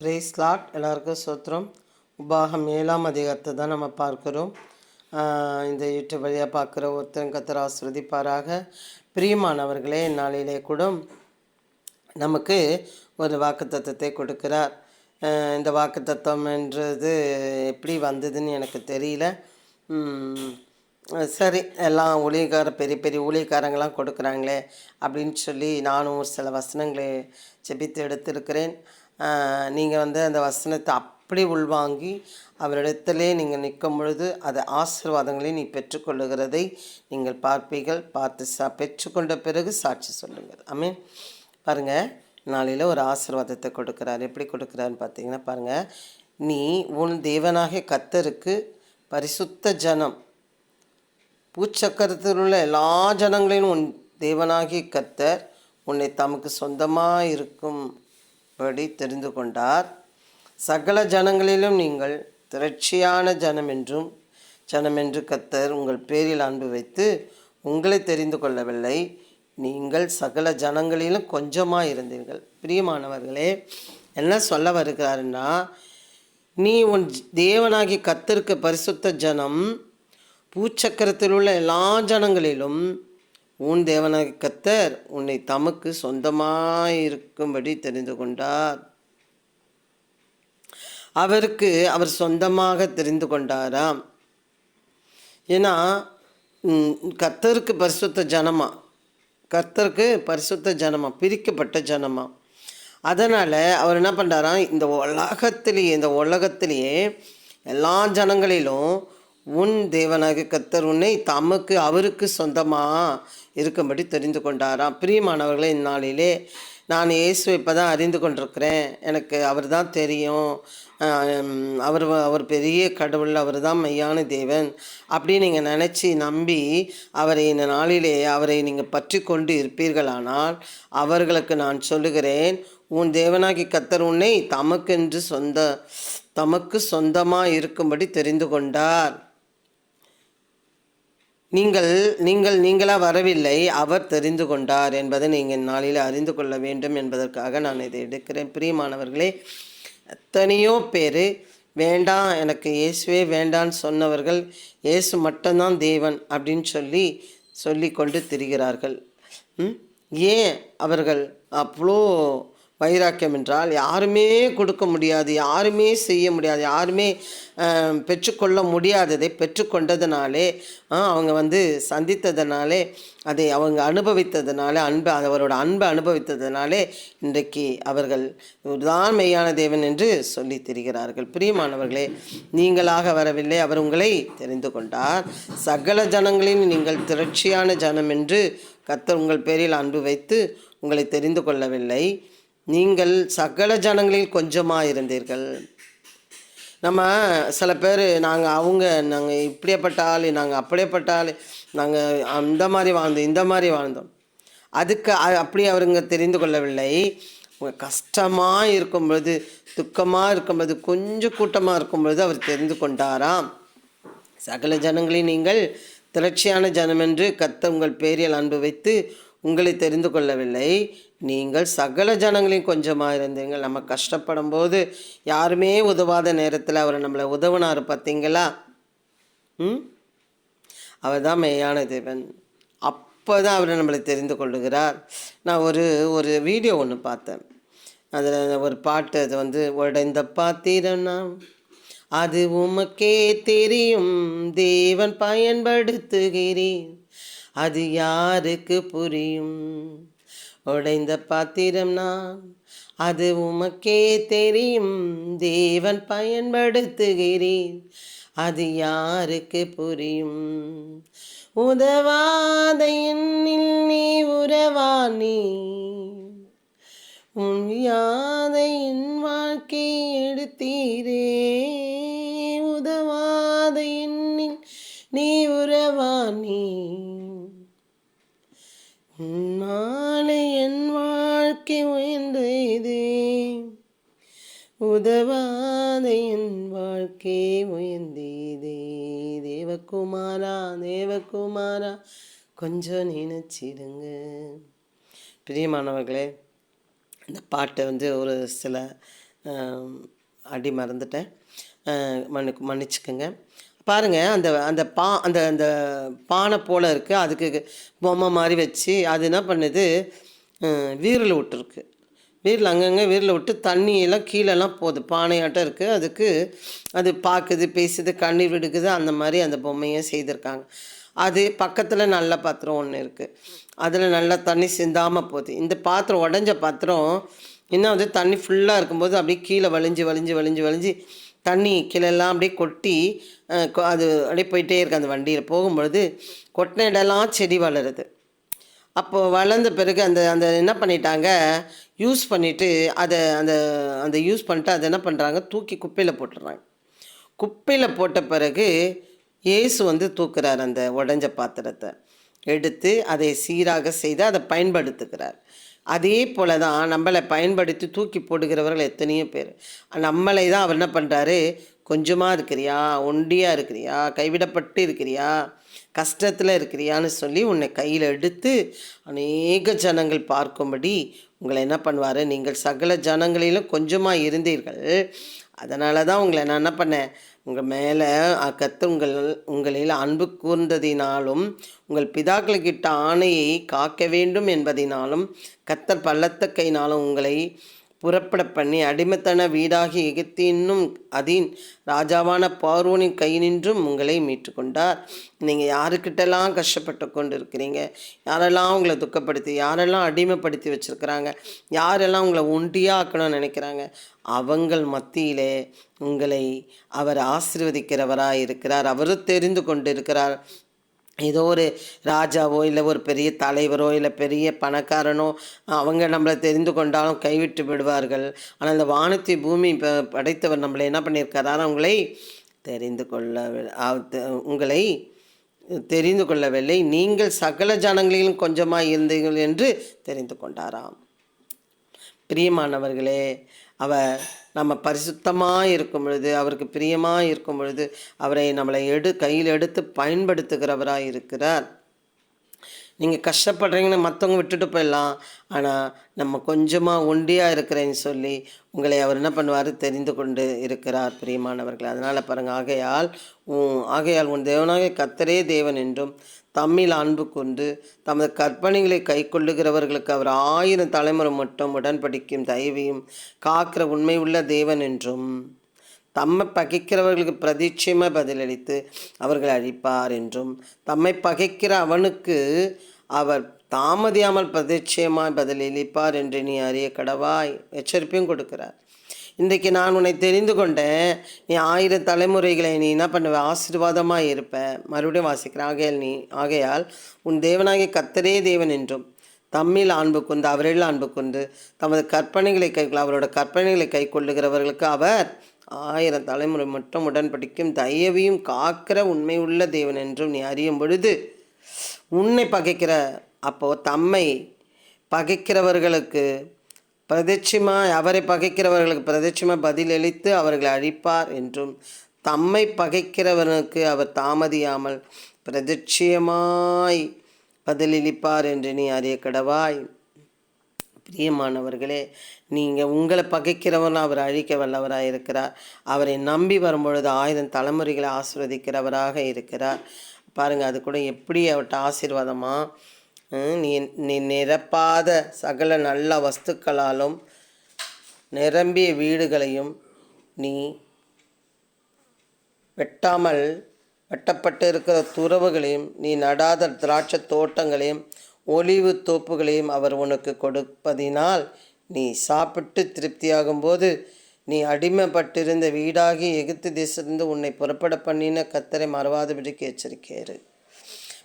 Brace lot எல்லாருக்கும் சோத்திரம். உபாகம் ஏழாம் அதிகாரத்தை தான் நம்ம பார்க்குறோம். இந்த யூடியூப் வழியாக பார்க்குற ஒருத்தன் கத்தர் ஆஸ்வதிப்பாராக பிரியமானவர்களே நாளிலே கூட நமக்கு ஒரு வாக்குத்தத்தத்தை கொடுக்கிறார். இந்த வாக்கு என்றது எப்படி வந்ததுன்னு எனக்கு தெரியல. சரி எல்லாம் ஊழியக்கார பெரிய பெரிய ஊழியக்காரங்களாம் கொடுக்குறாங்களே அப்படின்னு சொல்லி நானும் ஒரு சில வசனங்களை செபித்து எடுத்திருக்கிறேன். நீங்கள் வந்து அந்த வசனத்தை அப்படி உள்வாங்கி அவரிடத்திலே நீங்கள் நிற்கும் பொழுது அது ஆசீர்வாதங்களை நீ பெற்றுக்கொள்ளுகிறதை நீங்கள் பார்ப்பீர்கள். பார்த்து சா பெற்றுக்கொண்ட பிறகு சாட்சி சொல்லுங்கள். ஆமென். பாருங்கள் நாளையில் ஒரு ஆசீர்வாதத்தை கொடுக்குறாரு. எப்படி கொடுக்குறாருன்னு பார்த்தீங்கன்னா பாருங்கள் நீ உன் தேவனாகிய கத்தருக்கு பரிசுத்த ஜனம் பூச்சக்கரத்தில் உள்ள எல்லா ஜனங்களையும் உன் தேவனாகிய கத்தர் உன்னை தமக்கு சொந்தமாக இருக்கும் படி தெரிந்து கொண்டார்? சகல ஜனங்களிலும் நீங்கள் திரட்சியான ஜனம் என்றும் ஜனம் என்று கத்தர் உங்கள் பேரில் அன்பு வைத்து உங்களை தெரிந்து கொள்ளவில்லை. நீங்கள் சகல ஜனங்களிலும் கொஞ்சமாக இருந்தீர்கள். பிரியமானவர்களே என்ன சொல்ல வருகிறாருன்னா நீ உன் தேவனாகி கத்திருக்க பரிசுத்த ஜனம் பூச்சக்கரத்தில் உள்ள எல்லா ஜனங்களிலும் உன் தேவனாக கர்த்தர் உன்னை தமக்கு சொந்தமாயிருக்கும்படி தெரிந்து கொண்டார். அவருக்கு அவர் சொந்தமாக தெரிந்து கொண்டாராம். ஏன்னா கர்த்தருக்கு பரிசுத்த ஜனமா? கர்த்தருக்கு பரிசுத்த ஜனமா? பிரிக்கப்பட்ட ஜனமா? அதனால் அவர் என்ன பண்ணுறாராம் இந்த உலகத்திலேயே இந்த உலகத்திலேயே எல்லா ஜனங்களிலும் உன் தேவனாக கத்தர் உன்னை தமக்கு அவருக்கு சொந்தமாக இருக்கும்படி தெரிந்து கொண்டாராம். பிரியமானவர்களே இந்நாளிலே நான் இயேசுவை இப்போ தான் அறிந்து கொண்டிருக்கிறேன். எனக்கு அவர் தான் தெரியும் அவர் அவர் பெரிய கடவுள் அவர் தான் மையான தேவன் அப்படின்னு நீங்கள் நினச்சி நம்பி அவரை இந்த நாளிலே அவரை நீங்கள் பற்றி கொண்டு இருப்பீர்களானால் அவர்களுக்கு நான் சொல்லுகிறேன் உன் தேவனாகி கத்தர் உன்னை தமக்கென்று சொந்த தமக்கு சொந்தமாக இருக்கும்படி தெரிந்து கொண்டார். நீங்கள் நீங்கள் நீங்களாக வரவில்லை அவர் தெரிந்து கொண்டார் என்பதை நீங்கள் நாளில் அறிந்து கொள்ள வேண்டும் என்பதற்காக நான் இதை எடுக்கிறேன் பிரியமானவர்களே எத்தனையோ பேர் வேண்டாம் எனக்கு இயேசுவே வேண்டான்னு சொன்னவர்கள் இயேசு மட்டும்தான் தேவன் அப்படின்னு சொல்லி சொல்லி கொண்டு திரிகிறார்கள் ம்? ஏன் அவர்கள் அவ்வளோ வைராக்கியம் என்றால் யாருமே கொடுக்க முடியாது யாருமே செய்ய முடியாது யாருமே பெற்றுக்கொள்ள முடியாததை பெற்றுக்கொண்டதுனாலே அவங்க வந்து சந்தித்ததுனாலே அதை அவங்க அனுபவித்ததுனாலே அன்பு அவரோட அன்பை அனுபவித்ததுனாலே இன்றைக்கு அவர்கள் தான் மெய்யான தேவன் என்று சொல்லி திரிகிறார்கள். பிரியமானவர்களே நீங்களாக வரவில்லை அவர் உங்களை தெரிந்து கொண்டார். சகல ஜனங்களின் நீங்கள் திரட்சியான ஜனம் என்று கத்தர் உங்கள் பேரில் அன்பு வைத்து உங்களை தெரிந்து கொள்ளவில்லை. நீங்கள் சகல ஜனங்களில் கொஞ்சமாக இருந்தீர்கள். நம்ம சில பேர் நாங்கள் அவங்க நாங்கள் இப்படியேப்பட்ட ஆள் நாங்கள் அப்படியேப்பட்ட ஆள் நாங்கள் அந்த மாதிரி வாழ்ந்தோம் இந்த மாதிரி வாழ்ந்தோம். அதுக்கு அப்படி அவருங்க தெரிந்து கொள்ளவில்லை. கஷ்டமாக கஷ்டமாக இருக்கும்பொழுது துக்கமாக இருக்கும்பொழுது கொஞ்சம் கூட்டமாக இருக்கும்பொழுது அவர் தெரிந்து கொண்டாராம். சகல ஜனங்களை நீங்கள் திரட்சியான ஜனம் என்று கத்த உங்கள் பேரில் அன்பு வைத்து உங்களை தெரிந்து கொள்ளவில்லை. நீங்கள் சகல ஜனங்களையும் கொஞ்சமாக இருந்தீங்கள் நம்ம கஷ்டப்படும் போது யாருமே உதவாத நேரத்தில் அவர் நம்மளை உதவினார் பார்த்தீங்களா? ம்? அவர் தான் மெய்யான தேவன். அப்போ தான் அவர் நம்மளை தெரிந்து கொள்ளுகிறார். நான் ஒரு ஒரு வீடியோ ஒன்று பார்த்தேன். அதில் ஒரு பாட்டு அது வந்து உடைந்த பாத்திரம்னா அது உமக்கே தெரியும். தேவன் பயன்படுத்துகிறேன் அது யாருக்கு புரியும்? உடைந்த பாத்திரம் நான் அது உமக்கே தெரியும். தேவன் பயன்படுத்துகிறேன் அது யாருக்கு புரியும்? உதவாத எண்ணில் நீ உறவானி உன் யாதையின் என் வாழ்க்கை உதவாத வாழ்க்கை உயர்ந்தீதே. தேவகுமாரா தேவகுமாரா கொஞ்சம் நினைச்சிடுங்க. பிரியமானவர்களே இந்த பாட்டை வந்து ஒரு சில அடி மறந்துட்டேன். மன்னு மன்னிச்சுக்கோங்க. பாருங்கள் அந்த அந்த பா அந்த அந்த பானை போல் இருக்குது அதுக்கு பொம்மை மாதிரி வச்சு அது என்ன பண்ணுது? வீரல் விட்டுருக்கு. வீரில் அங்கங்கே வீரில் விட்டு தண்ணியெல்லாம் கீழெல்லாம் போகுது. பானையாட்டம் இருக்குது அதுக்கு அது பார்க்குது பேசுது கண்ணீர் விடுக்குது. அந்த மாதிரி அந்த பொம்மையை செய்திருக்காங்க. அது பக்கத்தில் நல்ல பாத்திரம் ஒன்று இருக்குது அதில் நல்லா தண்ணி சிந்தாமல் போகுது. இந்த பாத்திரம் உடஞ்ச பாத்திரம் இன்னும் வந்து தண்ணி ஃபுல்லாக இருக்கும்போது அப்படியே கீழே வலிஞ்சு வலிஞ்சு வலிஞ்சு வலிஞ்சு தண்ணி கீழெல்லாம் அப்படியே கொட்டி கொ- அது அப்படியே போயிட்டே இருக்கு அந்த வண்டியில். போகும்பொழுது கொட்டின இடம்லாம் செடி வளருது. அப்போது வளர்ந்த பிறகு அந்த அந்த என்ன பண்ணிட்டாங்க? யூஸ் பண்ணிவிட்டு அதை அந்த அந்த யூஸ் பண்ணிட்டு அதை என்ன பண்ணுறாங்க தூக்கி குப்பையில் போட்டுடுறாங்க. குப்பையில் போட்ட பிறகு இயேசு வந்து தூக்குறார் அந்த உடஞ்ச பாத்திரத்தை. எடுத்து அதை சீராக செய்து அதை பயன்படுத்துகிறார். அதே போல தான் நம்மளை பயன்படுத்தி தூக்கி போடுகிறவர்கள் எத்தனையோ பேர். நம்மளை தான் அவர் என்ன பண்ணுறாரு கொஞ்சமாக இருக்கிறியா? ஒண்டியாக இருக்கிறியா? கைவிடப்பட்டு இருக்கிறியா? கஷ்டத்தில் இருக்கிறியான்னு சொல்லி உன்னை கையில் எடுத்து அநேக ஜனங்கள் பார்க்கும்படி உங்களை என்ன பண்ணுவார்? நீங்கள் சகல ஜனங்களிலும் கொஞ்சமாக இருந்தீர்கள். அதனால தான் உங்களை நான் என்ன பண்ணேன்? உங்கள் மேலே கத்து உங்கள் உங்களில் அன்பு கூர்ந்ததினாலும் உங்கள் பிதாக்களுக்கிட்ட ஆணையை காக்க வேண்டும் என்பதினாலும் கத்தர் பள்ளத்த கையினாலும் உங்களை புறப்பட பண்ணி அடிமைத்தன வீடாகி எகிப்தின்னும் அதின் ராஜாவான பார்வோனின் கையினின்றும் உங்களை மீட்டுக்கொண்டார். நீங்கள் யாருக்கிட்டெல்லாம் கஷ்டப்பட்டு கொண்டு இருக்கிறீங்க யாரெல்லாம் உங்களை துக்கப்படுத்தி யாரெல்லாம் அடிமைப்படுத்தி வச்சுருக்கிறாங்க? யாரெல்லாம் உங்களை ஒண்டியாக்கணும்னு நினைக்கிறாங்க? அவங்கள் மத்தியிலே உங்களை அவர் ஆசிர்வதிக்கிறவராக இருக்கிறார் அவரும் தெரிந்து கொண்டு இருக்கிறார் ஏதோ ஒரு ராஜாவோ இல்லை ஒரு பெரிய தலைவரோ இல்லை பெரிய பணக்காரனோ அவங்க நம்மளை தெரிந்து கொண்டாலும் கைவிட்டு விடுவார்கள். ஆனால் இந்த வானத்தை பூமி ப- படைத்தவர் நம்மளை என்ன பண்ணியிருக்கிறார் அவங்களை தெரிந்து கொள்ள உங்களை தெரிந்து கொள்ளவில்லை. நீங்கள் சகல ஜனங்களிலும் கொஞ்சமாக இருந்தீர்கள் என்று தெரிந்து கொண்டாராம். பிரியமானவர்களே அவர் நம்ம பரிசுத்தமாக இருக்கும் பொழுது அவருக்கு பிரியமாக இருக்கும் பொழுது அவரை நம்மளை எடு கையில் எடுத்து பயன்படுத்துகிறவராக இருக்கிறார் நீங்கள் கஷ்டப்படுறீங்கன்னு மற்றவங்க விட்டுட்டு போயிடலாம். ஆனால் நம்ம கொஞ்சமாக ஒண்டியாக இருக்கிறேன்னு சொல்லி உங்களை அவர் என்ன பண்ணுவார்? தெரிந்து கொண்டு இருக்கிறார் பிரியமானவர்கள். அதனால் பாருங்கள் ஆகையால் உன் ஆகையால் உன் தேவனாக கத்தரே தேவன் என்றும் தம்மில் அன்பு கொண்டு தமது கற்பனைகளை கை கொள்ளுகிறவர்களுக்கு அவர் ஆயிரம் தலைமுறை மட்டும் உடன்படிக்கும் தயவையும் காக்கிற உண்மை உள்ள தேவன் என்றும் தம்மை பகைக்கிறவர்களுக்கு பிரதீட்சயமாக பதிலளித்து அவர்களை அழிப்பார் என்றும் தம்மை பகைக்கிற அவனுக்கு அவர் தாமதியாமல் பிரதீட்சயமாய் பதிலளிப்பார் என்று நீ அறிய கடவாய் எச்சரிப்பையும் கொடுக்கிறார். இன்றைக்கு நான் உன்னை தெரிந்து கொண்டேன். நீ ஆயிரம் தலைமுறைகளை நீ என்ன பண்ணுவ? ஆசீர்வாதமாக இருப்ப. மறுபடியும் வாசிக்கிறேன் ஆகையால் நீ ஆகையால் உன் தேவனாகிய கத்தரே தேவன் என்றும் தம்மில் அன்பு கொண்டு அவரில் அன்பு கொண்டு தமது கற்பனைகளை கை அவரோட கற்பனைகளை கை கொள்ளுகிறவர்களுக்கு அவர் ஆயிரம் தலைமுறை மட்டும் உடன்படிக்கும் தயவையும் காக்கிற உண்மையுள்ள தேவன் என்றும் நீ அறியும் பொழுது உன்னை பகைக்கிற அப்போ தம்மை பகைக்கிறவர்களுக்கு பிரதட்சிமாய் அவரை பகைக்கிறவர்களுக்கு பிரதட்சிமா பதிலளித்து அவர்களை அழிப்பார் என்றும் தம்மை பகைக்கிறவனுக்கு அவர் தாமதியாமல் பிரதட்சியமாய் பதிலளிப்பார் என்று நீ அறிய கடவாய் பிரியமானவர்களே நீங்கள் உங்களை பகைக்கிறவன் அவர் அழிக்க வல்லவராக இருக்கிறார். அவரை நம்பி வரும்பொழுது ஆயிரம் தலைமுறைகளை ஆசிர்வதிக்கிறவராக இருக்கிறார். பாருங்கள் அது கூட எப்படி அவர்கிட்ட ஆசீர்வாதமாக நீ நீ நிரப்பாத சகல நல்ல வஸ்துக்களாலும் நிரம்பிய வீடுகளையும் நீ வெட்டாமல் வெட்டப்பட்டு இருக்கிற துறவுகளையும் நீ நடாத திராட்சை தோட்டங்களையும் ஒலிவு தோப்புகளையும் அவர் உனக்கு கொடுப்பதினால் நீ சாப்பிட்டு திருப்தியாகும்போது நீ அடிமைப்பட்டிருந்த வீடாகி எகிப்து தேசத்திலிருந்து உன்னை புறப்பட பண்ணின கத்தரை மறவாதபடிக்கு எச்சரிக்கையாரு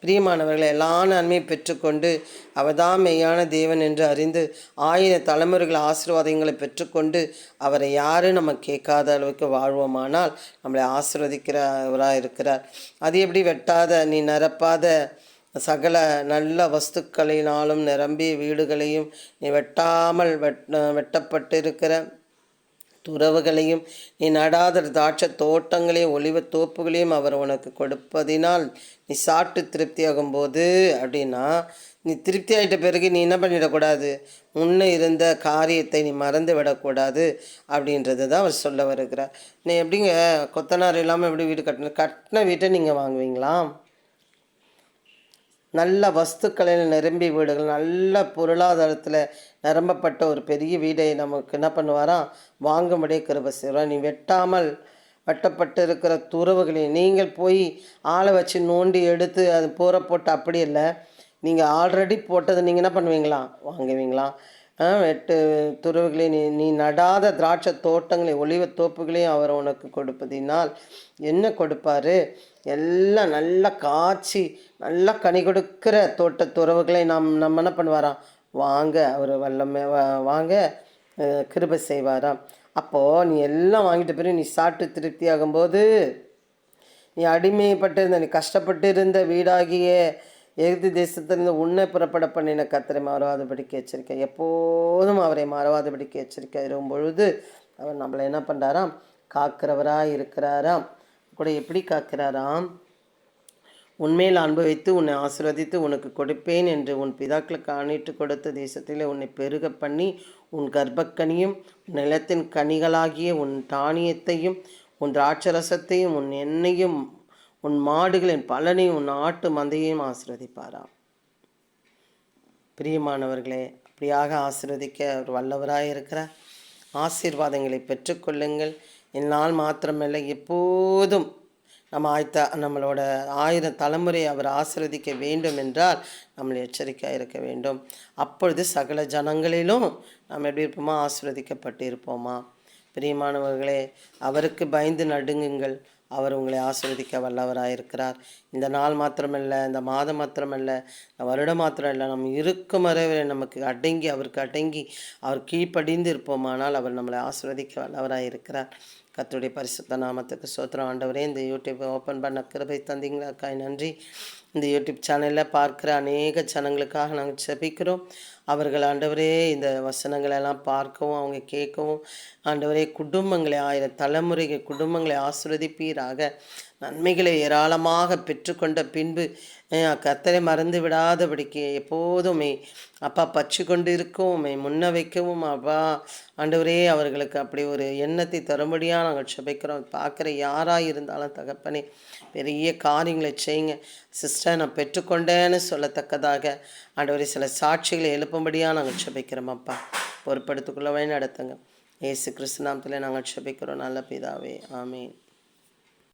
பிரியமானவர்களை எல்லா நன்மையும் பெற்றுக்கொண்டு அவர்தான் மெய்யான தேவன் என்று அறிந்து ஆயிரம் தலைமுறைகள் ஆசீர்வாதங்களை பெற்றுக்கொண்டு அவரை யாரும் நம்ம கேட்காத அளவுக்கு வாழ்வோமானால் நம்மளை ஆசீர்வதிக்கிறவராக இருக்கிறார் அது எப்படி வெட்டாத நீ நிரப்பாத சகல நல்ல வஸ்துக்களினாலும் நிரம்பிய வீடுகளையும் நீ வெட்டாமல் வெட் வெட்டப்பட்டிருக்கிற துறவுகளையும் நீ நடாத திராட்சை தோட்டங்களையும் ஒளிவ தோப்புகளையும் அவர் உனக்கு கொடுப்பதினால் நீ சாப்பிட்டு திருப்தியாகும் போது அப்படின்னா நீ திருப்தி ஆகிட்ட பிறகு நீ என்ன பண்ணிடக்கூடாது? முன்னே இருந்த காரியத்தை நீ மறந்து விடக்கூடாது அப்படின்றது தான் அவர் சொல்ல வருகிறார். நீ எப்படிங்க கொத்தனார் இல்லாமல் எப்படி வீடு கட்டணும் கட்டின வீட்டை நீங்கள் வாங்குவீங்களா? நல்ல வஸ்துக்களில் நிரம்பி வீடுகள் நல்ல பொருளாதாரத்தில் நிரம்பப்பட்ட ஒரு பெரிய வீடை நமக்கு என்ன பண்ணுவாராம் வாங்கும்படியே கிருப செய்வார். நீ வெட்டாமல் வெட்டப்பட்டு இருக்கிற துறவுகளையும் நீங்கள் போய் ஆளை வச்சு நோண்டி எடுத்து அது போகிற போட்டு அப்படி இல்லை. நீங்கள் ஆல்ரெடி போட்டதை நீங்கள் என்ன பண்ணுவீங்களா? வாங்குவீங்களா? எட்டு துறவுகளை நீ நீ நடாத திராட்சை தோட்டங்களை ஒளிவ தோப்புகளையும் அவர் உனக்கு கொடுப்பதினால் என்ன கொடுப்பாரு? எல்லாம் நல்லா காய்ச்சி நல்லா கனி கொடுக்கிற தோட்ட துறவுகளை நாம் நம்ம என்ன பண்ணுவாராம்? வாங்க அவர் வல்லமை வா- வாங்க கிருபை செய்வாராம். அப்போது நீ எல்லாம் வாங்கிட்ட பிறகு நீ சாப்பிட்டு திருப்தி ஆகும்போது நீ அடிமைப்பட்டிருந்த நீ கஷ்டப்பட்டு இருந்த வீடாகிய எகிப்து தேசத்திலிருந்து உன்னை புறப்பட பண்ணின கத்தரை மறவாதபடிக்கு எச்சரிக்கை. எப்போதும் அவரை மறவாதபடிக்கு எச்சரிக்கை. இருக்கும் பொழுது அவர் நம்மளை என்ன பண்ணுறாராம் காக்கிறவராக இருக்கிறாராம். கூட எப்படி காக்கிறாராம்? உண்மையில் அனுபவித்து உன்னை ஆசிர்வதித்து உனக்கு கொடுப்பேன் என்று உன் பிதாக்களுக்கு ஆணையிட்டு கொடுத்த தேசத்திலே உன்னை பெருக பண்ணி உன் கர்ப்பக்கனியும் உன் நிலத்தின் கனிகளாகிய உன் தானியத்தையும் உன் திராட்சரசத்தையும் உன் எண்ணெயும் உன் மாடுகளின் பலனையும் உன் ஆட்டு மந்தையையும் ஆசீர்வதிப்பாராம். பிரியமானவர்களே அப்படியாக ஆசிர்வதிக்க அவர் வல்லவராக இருக்கிறார் ஆசீர்வாதங்களை பெற்றுக்கொள்ளுங்கள். என்னால் மாத்திரமில்லை எப்போதும் நம்ம ஆய்த்த நம்மளோட ஆயிரம் தலைமுறை அவர் ஆசிர்வதிக்க வேண்டும் என்றால் நம்மளை எச்சரிக்கையாக இருக்க வேண்டும். அப்பொழுது சகல ஜனங்களிலும் நாம் எப்படி இருப்போமா? ஆசிர்வதிக்கப்பட்டு இருப்போமா பிரியமானவர்களே அவருக்கு பயந்து நடுங்குங்கள். அவர் உங்களை ஆசீர்வதிக்க வல்லவராயிருக்கிறார். இந்த நாள் மாத்திரமல்ல இந்த மாதம் மாத்திரமல்ல இந்த வருடம் மாத்திரம் இல்லை நம்ம இருக்கும் வரை நமக்கு அடங்கி அவருக்கு அடங்கி அவர் கீழ்ப்படிந்து இருப்போமானால் அவர் நம்மளை ஆசீர்வதிக்க வல்லவராயிருக்கிறார். கத்துடைய பரிசுத்த நாமத்துக்கு சோத்திரம். ஆண்டவரே இந்த யூடியூப்பை ஓப்பன் பண்ண கிருபை தந்தீங்களாக்காய். நன்றி. இந்த யூடியூப் சேனலில் பார்க்குற அநேக ஜனங்களுக்காக நாங்கள் செபிக்கிறோம் அவர்கள் ஆண்டவரே இந்த வசனங்களெல்லாம் பார்க்கவும் அவங்க கேட்கவும் ஆண்டவரே குடும்பங்களை ஆயிரம் தலைமுறைகள் குடும்பங்களை ஆசிர்வதிப்பீராக. நன்மைகளை ஏராளமாக பெற்றுக்கொண்ட பின்பு கத்தரை மறந்து விடாதபடிக்கு எப்போதுமே அப்பா பச்சு கொண்டு இருக்கவும் முன்ன வைக்கவும் அப்பா. ஆண்டவரே அவர்களுக்கு அப்படி ஒரு எண்ணத்தை தரும்படியாக நாங்கள் சபைக்கிறோம் பார்க்குற யாராக இருந்தாலும் தகப்பனே பெரிய காரியங்களை செய்யுங்க. சிஸ்டர் நான் பெற்றுக்கொண்டேன்னு சொல்லத்தக்கதாக ஆண்டவரே சில சாட்சிகளை எழுப்பும்படியாக நாங்கள் செபிக்கிறோம் அப்பா. பொறுப்படுத்திக்குள்ளவே நடத்துங்க. ஏசு கிறிஸ்து நாமத்தில் நாங்கள் செபிக்கிறோம் நல்ல பிதாவே ஆமீன்.